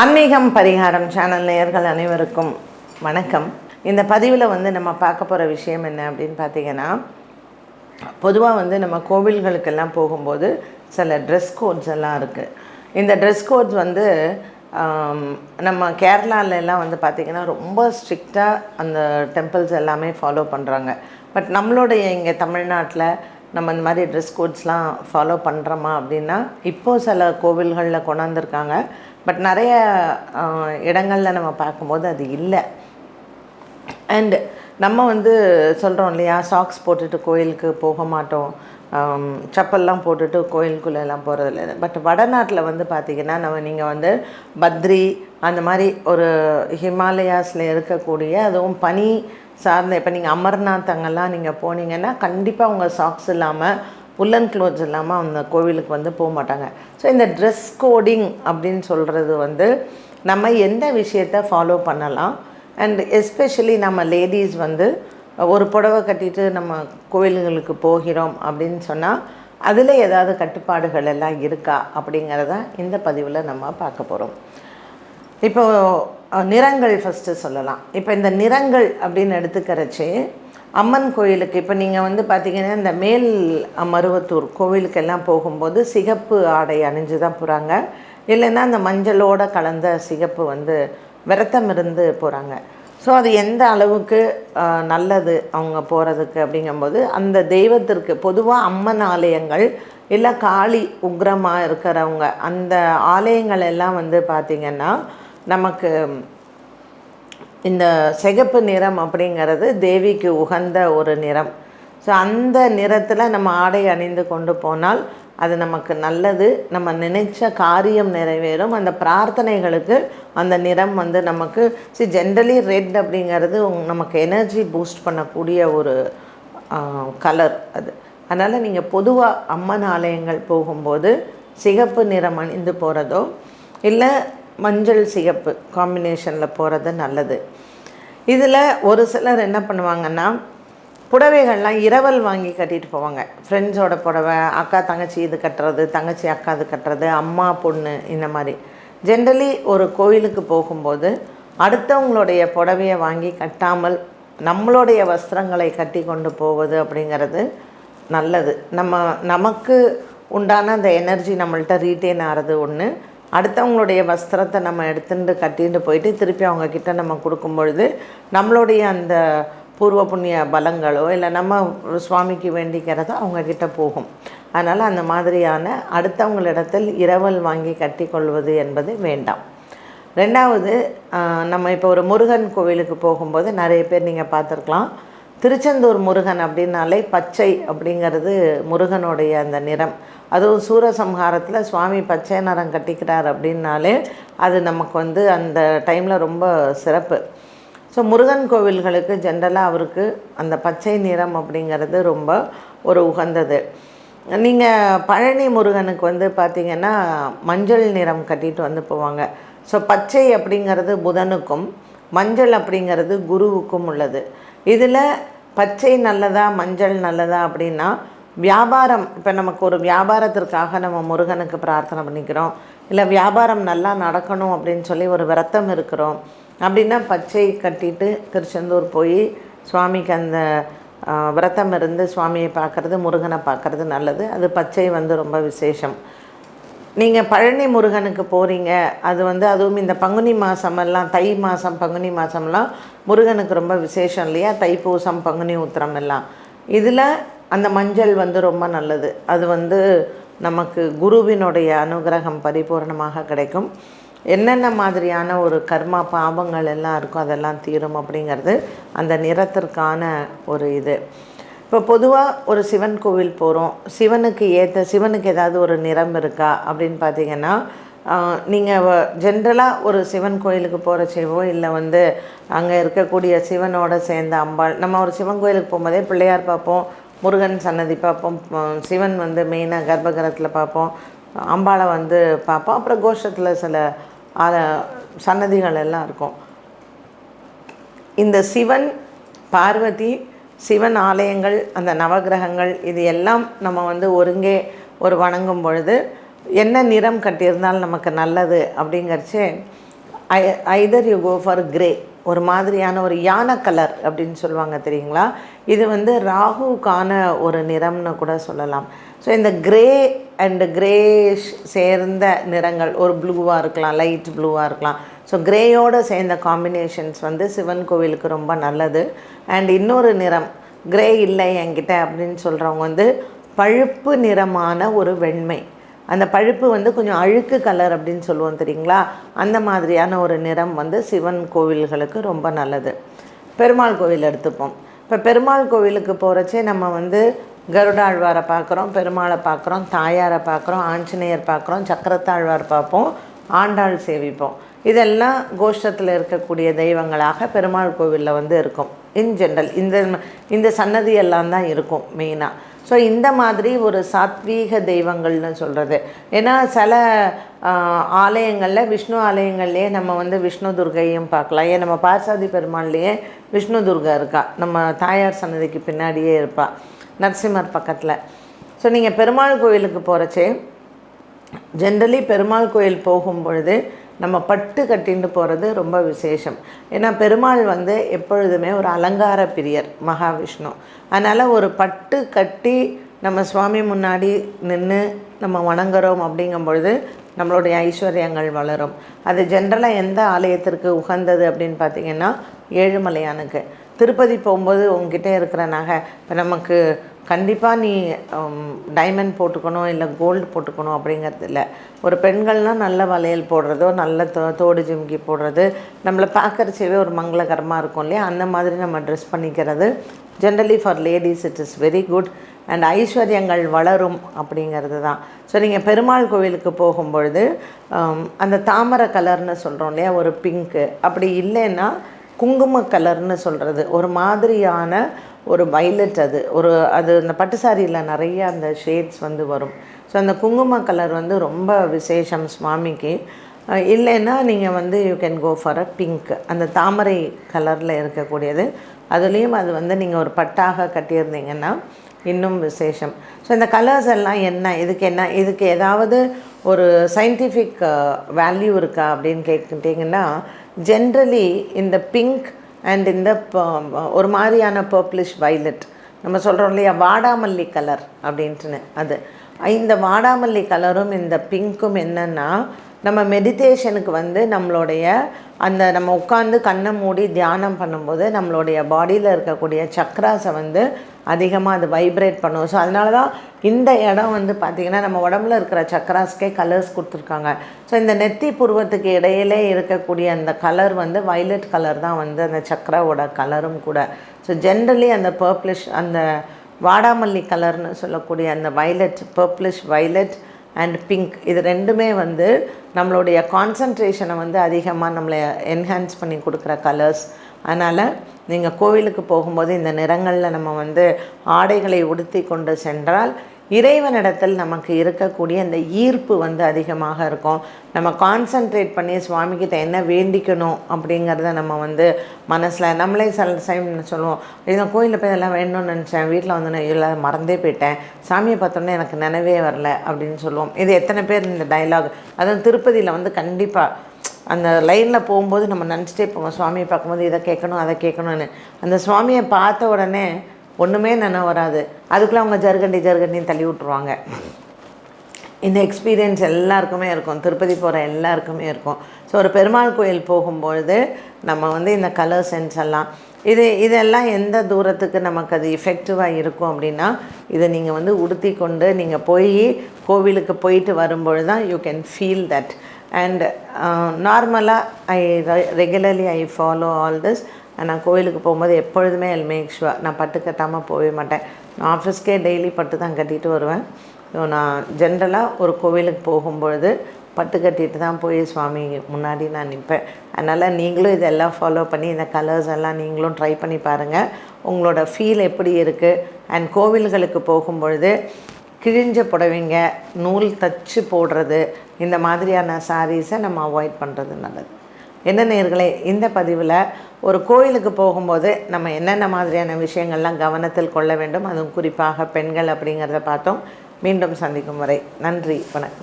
ஆன்மீகம் பரிகாரம் சேனல் நேயர்கள் அனைவருக்கும் வணக்கம். இந்த பதிவில் வந்து நம்ம பார்க்க போகிற விஷயம் என்ன அப்படின்னு பார்த்தீங்கன்னா பொதுவாக வந்து நம்ம கோவில்களுக்கெல்லாம் போகும்போது சில ட்ரெஸ் கோட்ஸ் எல்லாம் இருக்குது இந்த ட்ரெஸ் கோட்ஸ் வந்து நம்ம கேரளால எல்லாம் வந்து பார்த்திங்கன்னா ரொம்ப ஸ்ட்ரிக்டாக அந்த டெம்பிள்ஸ் எல்லாமே ஃபாலோ பண்ணுறாங்க பட் நம்மளுடைய இங்கே தமிழ்நாட்டில் நம்ம இந்த மாதிரி ட்ரெஸ் கோட்ஸ்லாம் ஃபாலோ பண்ணுறோமா அப்படின்னா இப்போது சில கோவில்களில் கொண்டாந்துருக்காங்க. பட் நிறைய இடங்களில் நம்ம பார்க்கும்போது அது இல்லை. அண்டு நம்ம வந்து சொல்கிறோம் இல்லையா சாக்ஸ் போட்டுட்டு கோயிலுக்கு போக மாட்டோம். செப்பல்லாம் போட்டுட்டு கோயிலுக்குள்ளெல்லாம் போகிறதில்ல பட் வடநாட்டில் வந்து பார்த்திங்கன்னா நம்ம நீங்கள் வந்து பத்ரி அந்த மாதிரி ஒரு ஹிமாலயாஸில் இருக்கக்கூடிய அதுவும் பனி சார்ந்த இப்போ நீங்கள் அமர்நாத் அங்கெல்லாம் நீங்கள் போனீங்கன்னா கண்டிப்பாக உங்கள் சாக்ஸ் இல்லாமல் உல்லன் க்ளோத்ஸ் இல்லாமல் அந்த கோவிலுக்கு வந்து போக மாட்டாங்க ஸோ இந்த ட்ரெஸ் கோடிங் அப்படின்னு சொல்கிறது வந்து நம்ம எந்த விஷயத்தை ஃபாலோ பண்ணலாம்? அண்ட் எஸ்பெஷலி நம்ம லேடிஸ் வந்து ஒரு புடவை கட்டிட்டு நம்ம கோவில்களுக்கு போகிறோம் அப்படின்னு சொன்னால் அதில் ஏதாவது கட்டுப்பாடுகள் எல்லாம் இருக்கா? அப்படிங்கிறத இந்த பதிவில் நம்ம பார்க்க போகிறோம் இப்போ நிறங்கள் ஃபஸ்ட்டு சொல்லலாம். இப்போ இந்த நிறங்கள் அப்படின்னு எடுத்துக்கிறச்சு அம்மன் கோயிலுக்கு. இப்போ நீங்கள் வந்து பார்த்திங்கன்னா இந்த மேல் மருவத்தூர் கோவிலுக்கெல்லாம் போகும்போது சிகப்பு ஆடை அணிஞ்சு தான் போகிறாங்க இல்லைன்னா அந்த மஞ்சளோட கலந்த சிகப்பு வந்து விரத்தம் இருந்து போகிறாங்க ஸோ அது எந்த அளவுக்கு நல்லது அவங்க போகிறதுக்கு அப்படிங்கும்போது அந்த தெய்வத்திற்கு பொதுவாக அம்மன் ஆலயங்கள் இல்லை காளி உக்ரமாக இருக்கிறவங்க அந்த ஆலயங்கள் எல்லாம் வந்து பார்த்திங்கன்னா நமக்கு இந்த சிகப்பு நிறம் அப்படிங்கிறது தேவிக்கு உகந்த ஒரு நிறம். ஸோ அந்த நிறத்தில் நம்ம ஆடை அணிந்து கொண்டு போனால் அது நமக்கு நல்லது. நம்ம நினைச்ச காரியம் நிறைவேறும். அந்த பிரார்த்தனைகளுக்கு அந்த நிறம் வந்து நமக்கு சி ஜென்ரலி ரெட் அப்படிங்கிறது நமக்கு எனர்ஜி பூஸ்ட் பண்ணக்கூடிய ஒரு கலர் அது. அதனால் நீங்கள் பொதுவாக அம்மன் ஆலயங்கள் போகும்போது சிகப்பு நிறம் அணிந்து போகிறதோ இல்லை மஞ்சள் சிகப்பு காம்பினேஷனில் போகிறது நல்லது. இதில் ஒரு சிலர் என்ன பண்ணுவாங்கன்னா புடவைகள்லாம் இரவல் வாங்கி கட்டிட்டு போவாங்க. ஃப்ரெண்ட்ஸோட புடவை அக்கா தங்கச்சி இது கட்டுறது தங்கச்சி அக்கா இது கட்டுறது அம்மா பொண்ணு இந்த மாதிரி. ஜென்ரலி ஒரு கோயிலுக்கு போகும்போது அடுத்தவங்களுடைய புடவையை வாங்கி கட்டாமல் நம்மளுடைய வஸ்திரங்களை கட்டி கொண்டு போவது அப்படிங்கிறது நல்லது. நம்ம நமக்கு உண்டான அந்த எனர்ஜி நம்மள்ட்ட ரீட்டைன் ஆகிறது ஒன்று அடுத்தவங்களுடைய வஸ்திரத்தை நம்ம எடுத்துட்டு கட்டிட்டு போயிட்டு திருப்பி அவங்க கிட்ட நம்ம கொடுக்கும் பொழுது நம்மளுடைய அந்த பூர்வ புண்ணிய பலங்களோ இல்லை நம்ம சுவாமிக்கு வேண்டிக்கிறதோ அவங்கக்கிட்ட போகும். அதனால் அந்த மாதிரியான அடுத்தவங்களிடத்தில் இரவல் வாங்கி கட்டி கொள்வது என்பது வேண்டாம். ரெண்டாவது நம்ம இப்போ ஒரு முருகன் கோவிலுக்கு போகும்போது நிறைய பேர் நீங்கள் பார்த்துருக்கலாம். திருச்செந்தூர் முருகன் அப்படின்னாலே பச்சை அப்படிங்கிறது முருகனுடைய அந்த நிறம். அதுவும் சூரசம்ஹாரத்தில் சுவாமி பச்சை நிறம் கட்டிக்கிறார் அப்படின்னாலே அது நமக்கு வந்து அந்த டைமில் ரொம்ப சிறப்பு. ஸோ முருகன் கோவில்களுக்கு ஜென்ரலாக அவருக்கு அந்த பச்சை நிறம் அப்படிங்கிறது ரொம்ப ஒரு உகந்தது. நீங்கள் பழனி முருகனுக்கு வந்து பார்த்திங்கன்னா மஞ்சள் நிறம் கட்டிட்டு வந்து போவாங்க. ஸோ பச்சை அப்படிங்கிறது புதனுக்கும் மஞ்சள் அப்படிங்கிறது குருவுக்கும் உள்ளது. இதில் பச்சை நல்லதா மஞ்சள் நல்லதா அப்படின்னா வியாபாரம் இப்போ நமக்கு ஒரு வியாபாரத்திற்காக நம்ம முருகனுக்கு பிரார்த்தனை பண்ணிக்கிறோம். இல்லை வியாபாரம் நல்லா நடக்கணும் அப்படின்னு சொல்லி ஒரு விரத்தம் இருக்கிறோம். அப்படின்னா பச்சை கட்டிட்டு திருச்செந்தூர் போய் சுவாமிக்கு அந்த விரத்தம் விரதம் இருந்து சுவாமியை பார்க்குறது முருகனை பார்க்குறது நல்லது. அது பச்சை வந்து ரொம்ப விசேஷம். நீங்கள் பழனி முருகனுக்கு போகிறீங்க அது வந்து அதுவும் இந்த பங்குனி மாதமெல்லாம் தை மாதம் பங்குனி மாதம்லாம் முருகனுக்கு ரொம்ப விசேஷம் இல்லையா? தைப்பூசம் பங்குனி உத்திரம் எல்லாம். இதில் அந்த மஞ்சள் வந்து ரொம்ப நல்லது. அது வந்து நமக்கு குருவினுடைய அனுகிரகம் பரிபூரணமாக கிடைக்கும். என்னென்ன மாதிரியான ஒரு கர்மா பாவங்கள் எல்லாம் இருக்கோ அதெல்லாம் தீரும் அப்படிங்கிறது அந்த நிறத்திற்கான ஒரு இது. இப்போ பொதுவாக ஒரு சிவன் கோவில் போகிறோம் சிவனுக்கு ஏற்ற சிவனுக்கு ஏதாவது ஒரு நிறம் இருக்கா அப்படின்னு பார்த்தீங்கன்னா நீங்கள் ஜென்ரலாக ஒரு சிவன் கோயிலுக்கு போகிறச்சேவோ இல்லை வந்து அங்கே இருக்கக்கூடிய சிவனோட சேர்ந்த அம்பாள் நம்ம ஒரு சிவன் கோயிலுக்கு போகும்போதே பிள்ளையார் பார்ப்போம். முருகன் சன்னதி பார்ப்போம். சிவன் வந்து மெயினாக கர்ப்பகிரகத்தில் பார்ப்போம். அம்பாளை வந்து பார்ப்போம். அப்புறம் கோஷத்தில் சில சன்னதிகள் எல்லாம் இருக்கும். இந்த சிவன் பார்வதி சிவன் ஆலயங்கள் அந்த நவக்கிரகங்கள் இது எல்லாம் நம்ம வந்து ஒருங்கே ஒரு வணங்கும் பொழுது என்ன நிறம் கட்டியிருந்தால் நமக்கு நல்லது அப்படிங்கிறச்சு either you go for grey ஒரு மாதிரியான ஒரு யானை கலர் அப்படின்னு சொல்லுவாங்க தெரியுங்களா? இது வந்து ராகுக்கான ஒரு நிறம்னு கூட சொல்லலாம். ஸோ இந்த கிரே அண்டு கிரேஷ் சேர்ந்த நிறங்கள் ஒரு ப்ளூவாக இருக்கலாம் லைட் ப்ளூவாக இருக்கலாம். ஸோ கிரேயோடு சேர்ந்த காம்பினேஷன்ஸ் வந்து சிவன் கோவிலுக்கு ரொம்ப நல்லது. அண்ட் இன்னொரு நிறம் கிரே இல்லை என்கிட்ட அப்படின்னு சொல்கிறவங்க வந்து பழுப்பு நிறமான ஒரு வெண்மை. அந்த பழுப்பு வந்து கொஞ்சம் அழுக்கு கலர் அப்படின்னு சொல்லுவோம் தெரியுங்களா? அந்த மாதிரியான ஒரு நிறம் வந்து சிவன் கோவில்களுக்கு ரொம்ப நல்லது. பெருமாள் கோவில் எடுத்துப்போம். இப்போ பெருமாள் கோவிலுக்கு போகிறச்சே நம்ம வந்து கருடாழ்வாரை பார்க்குறோம் பெருமாளை பார்க்குறோம் தாயாரை பார்க்குறோம் ஆஞ்சநேயர் பார்க்குறோம் சக்கரத்தாழ்வார் பார்ப்போம் ஆண்டாள் சேவிப்போம். இதெல்லாம் கோஷ்டத்தில் இருக்கக்கூடிய தெய்வங்களாக பெருமாள் கோவிலில் வந்து இருக்கும். இன் ஜென்ரல் இந்த இந்த சன்னதியெல்லாம் தான் இருக்கும் மெயினாக ஸோ இந்த மாதிரி ஒரு சாத்வீக தெய்வங்கள்னு சொல்கிறது ஏன்னா சில ஆலயங்களில் விஷ்ணு ஆலயங்கள்லேயே நம்ம வந்து விஷ்ணு துர்கையும் பார்க்கலாம். ஏன் நம்ம பார்சாதி பெருமாள்லேயே விஷ்ணு துர்கா இருக்கா? நம்ம தாயார் சன்னதிக்கு பின்னாடியே இருப்பாள் நரசிம்மர் பக்கத்தில். ஸோ நீங்கள் பெருமாள் கோயிலுக்கு போகிறச்சே ஜென்ரலி பெருமாள் கோயில் போகும் பொழுது நம்ம பட்டு கட்டின்னு போகிறது ரொம்ப விசேஷம். ஏன்னா பெருமாள் வந்து எப்பொழுதுமே ஒரு அலங்கார பிரியர் மகாவிஷ்ணு. அதனால் ஒரு பட்டு கட்டி நம்ம சுவாமி முன்னாடி நின்று நம்ம வணங்குறோம் அப்படிங்கும் பொழுது நம்மளுடைய ஐஸ்வர்யங்கள் வளரும். அது ஜென்ரலாக எந்த ஆலயத்திற்கு உகந்தது அப்படின்னு பார்த்திங்கன்னா ஏழுமலையானுக்கு. திருப்பதி போகும்போது உங்ககிட்ட இருக்கிற நகை இப்போ நமக்கு கண்டிப்பாக நீ டைமண்ட் போட்டுக்கணும் இல்லை கோல்டு போட்டுக்கணும் அப்படிங்கிறது இல்லை ஒரு பெண்கள்னால் நல்ல வளையல் போடுறதோ நல்ல தோ தோடு ஜிம்கி போடுறது நம்மளை பார்க்குறச்சேவே ஒரு மங்களகரமாக இருக்கும் இல்லையா? அந்த மாதிரி நம்ம ட்ரெஸ் பண்ணிக்கிறது. Generally for ladies it is very good and ஐஸ்வர்யங்கள் வளரும் அப்படிங்கிறது தான். ஸோ நீங்கள் பெருமாள் கோவிலுக்கு போகும்பொழுது அந்த தாமரை கலர்னு சொல்கிறோம் இல்லையா? ஒரு பிங்க்கு அப்படி இல்லைன்னா குங்கும கலர்னு சொல்கிறது ஒரு மாதிரியான ஒரு வைலட் அது. ஒரு அது அந்த பட்டு சாரியில் நிறைய அந்த ஷேட்ஸ் வந்து வரும். ஸோ அந்த குங்கும கலர் வந்து ரொம்ப விசேஷம் சுவாமிக்கு. இல்லைன்னா நீங்கள் வந்து you can go for a pink அந்த தாமரை கலரில் இருக்கக்கூடியது. அதுலேயும் அது வந்து நீங்கள் ஒரு பட்டாக கட்டியிருந்தீங்கன்னா இன்னும் விசேஷம். ஸோ இந்த கலர்ஸ் எல்லாம் என்ன? இதுக்கு என்ன? இதுக்கு ஏதாவது ஒரு சயின்டிஃபிக் வேல்யூ இருக்கா அப்படின்னு கேட்டுக்கிட்டிங்கன்னா ஜென்ரலி இந்த பிங்க் அண்ட் இந்த ஒரு மாதிரியான பர்ப்ளிஷ் வைலட் நம்ம சொல்கிறோம் இல்லையா வாடாமல்லி கலர் அப்படின்ட்டுன்னு அது. இந்த வாடாமல்லி கலரும் இந்த பிங்க்கும் என்னென்னா நம்ம மெடிடேஷனுக்கு வந்து நம்மளுடைய அந்த நம்ம உட்காந்து கண்ணை மூடி தியானம் பண்ணும்போது நம்மளுடைய பாடியில் இருக்கக்கூடிய சக்ராஸை வந்து அதிகமாக அது வைப்ரேட் பண்ணும். ஸோ அதனால தான் இந்த இடம் வந்து பார்த்திங்கன்னா நம்ம உடம்புல இருக்கிற சக்கராஸ்க்கே கலர்ஸ் கொடுத்துருக்காங்க. ஸோ இந்த நெத்தி புருவத்துக்கு இடையிலே இருக்கக்கூடிய அந்த கலர் வந்து வைலட் கலர் தான் வந்து அந்த சக்கராவோட கலரும் கூட. ஸோ ஜென்ரலி அந்த பர்ப்ளிஷ் அந்த வாடாமல்லி கலர்னு சொல்லக்கூடிய அந்த violet purplish violet and pink இது ரெண்டுமே வந்து நம்மளுடைய கான்சன்ட்ரேஷனை வந்து அதிகமாக நம்மளை என்ஹான்ஸ் பண்ணி கொடுக்குற கலர்ஸ் அதனால் நீங்கள் கோவிலுக்கு போகும்போது இந்த நிறங்களில் நம்ம வந்து ஆடைகளை உடுத்தி கொண்டு சென்றால் இறைவனிடத்தில் நமக்கு இருக்கக்கூடிய அந்த ஈர்ப்பு வந்து அதிகமாக இருக்கும். நம்ம கான்சன்ட்ரேட் பண்ணி சுவாமிக்கிட்ட என்ன வேண்டிக்கணும் அப்படிங்கிறத நம்ம வந்து மனசில் நம்மளே சில டைம் சொல்லுவோம். இந்த கோயிலில் போய் இதெல்லாம் வேணும்னு நினச்சேன். வீட்டில் வந்து நான் இல்லை மறந்தே போயிட்டேன். சாமியை பார்த்தோன்னே எனக்கு நினைவே வரல அப்படின்னு சொல்லுவோம். இது எத்தனை பேர் இந்த டைலாக் அதுவும் திருப்பதியில் வந்து கண்டிப்பாக அந்த லைனில் போகும்போது நம்ம நினச்சிட்டே போவோம் சுவாமியை பார்க்கும்போது இதை கேட்கணும் அதை கேட்கணும்னு. அந்த சுவாமியை பார்த்த உடனே ஒன்றுமே நினைவு வராது. அதுக்குள்ளே அவங்க ஜர்கண்டி ஜர்கண்டின்னு தள்ளி விட்ருவாங்க இந்த எக்ஸ்பீரியன்ஸ் எல்லாருக்குமே இருக்கும். திருப்பதி போகிற எல்லாருக்குமே இருக்கும். ஸோ ஒரு பெருமாள் கோயில் போகும்பொழுது நம்ம வந்து இந்த கலர் சென்ஸ் எல்லாம் இது இதெல்லாம் எந்த தூரத்துக்கு நமக்கு அது எஃபெக்டிவாக இருக்கும் அப்படின்னா இதை நீங்கள் வந்து உடுத்தி கொண்டு நீங்கள் போய் கோவிலுக்கு போயிட்டு வரும்பொழுது தான் you can feel that and நார்மலாக I regularly I follow all this நான் கோயிலுக்கு போகும்போது எப்பொழுதுமே எல் மேக் ஷுவர் நான் பட்டு கட்டாமல் போகவே மாட்டேன். நான் ஆஃபீஸ்க்கே டெய்லி பட்டு தான் கட்டிட்டு வருவேன். ஸோ நான் ஜென்ரலாக ஒரு கோவிலுக்கு போகும்பொழுது பட்டு கட்டிட்டு தான் போய் சுவாமி முன்னாடி நான் நிற்பேன். அதனால் நீங்களும் இதெல்லாம் ஃபாலோ பண்ணி இந்த கலர்ஸ் எல்லாம் நீங்களும் ட்ரை பண்ணி பாருங்கள் உங்களோட ஃபீல் எப்படி இருக்குது அண்ட் கோவில்களுக்கு போகும்பொழுது கிழிஞ்ச புடவைங்க நூல் தச்சு போடுறது இந்த மாதிரியான சாரீஸை நம்ம அவாய்ட் பண்ணுறது நல்லது. என்ன நேர்களே இந்த பதிவில் ஒரு கோயிலுக்கு போகும்போது நம்ம என்னென்ன மாதிரியான விஷயங்கள்லாம் கவனத்தில் கொள்ள வேண்டும் அதுவும் குறிப்பாக பெண்கள் அப்படிங்கிறத பார்த்தோம். மீண்டும் சந்திக்கும் வரை நன்றி வணக்கம்.